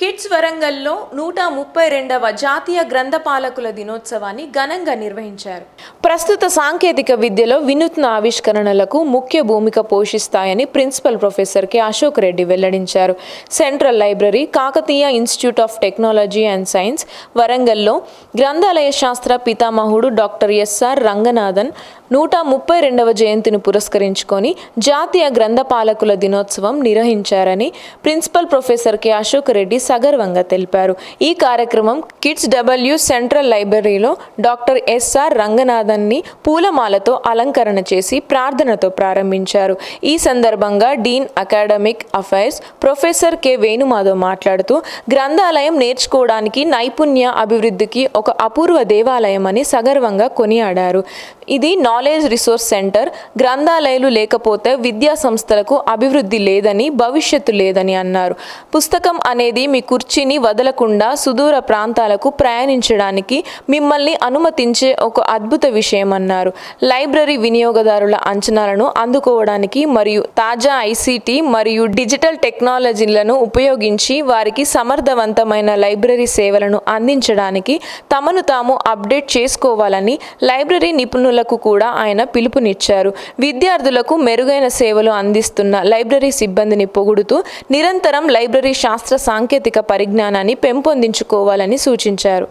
Kids వరంగల్లో నూట ముప్పై రెండవ జాతీయ గ్రంథపాలకుల దినోత్సవాన్ని ఘనంగా నిర్వహించారు. ప్రస్తుత సాంకేతిక విద్యలో వినూత్న ఆవిష్కరణలకు ముఖ్య భూమిక పోషిస్తాయని principal professor K. Ashok Reddy వెల్లడించారు. Central library Kakatiya institute of technology and science వరంగల్లో గ్రంథాలయ శాస్త్ర పితామహుడు డాక్టర్ ఎస్ఆర్ రంగనాథన్ నూట ముప్పై రెండవ జయంతిని పురస్కరించుకొని జాతీయ గ్రంథపాలకుల దినోత్సవం నిర్వహించారని principal professor K. Ashok Reddy సగర్వంగా తెలిపారు. ఈ కార్యక్రమం కిడ్స్ డబ్ల్యూ సెంట్రల్ లైబ్రరీలో డాక్టర్ ఎస్ఆర్ రంగనాథన్ రంగనాథన్ని పూలమాలతో అలంకరణ చేసి ప్రార్థనతో ప్రారంభించారు. ఈ సందర్భంగా dean academic affairs professor K. Venumadhav మాట్లాడుతూ గ్రంథాలయం నేర్చుకోవడానికి నైపుణ్య అభివృద్ధికి ఒక అపూర్వ దేవాలయం అని సగర్వంగా కొనియాడారు. ఇది నాలెడ్జ్ రిసోర్స్ సెంటర్ గ్రంథాలయాలు లేకపోతే విద్యా సంస్థలకు అభివృద్ధి లేదని భవిష్యత్తు లేదని అన్నారు. పుస్తకం అనేది మీ కుర్చీని వదలకుండా సుదూర ప్రాంతాలకు ప్రయాణించడానికి మిమ్మల్ని అనుమతించే ఒక అద్భుత విషయం విషయమన్నారు. లైబ్రరీ వినియోగదారుల అంచనాలను అందుకోవడానికి మరియు తాజా ఐసీటీ మరియు డిజిటల్ టెక్నాలజీలను ఉపయోగించి వారికి సమర్థవంతమైన లైబ్రరీ సేవలను అందించడానికి తమను తాము అప్డేట్ చేసుకోవాలని లైబ్రరీ నిపుణులకు కూడా ఆయన పిలుపునిచ్చారు. విద్యార్థులకు మెరుగైన సేవలు అందిస్తున్న లైబ్రరీ సిబ్బందిని పొగుడుతూ నిరంతరం లైబ్రరీ శాస్త్ర సాంకేతిక పరిజ్ఞానాన్ని పెంపొందించుకోవాలని సూచించారు.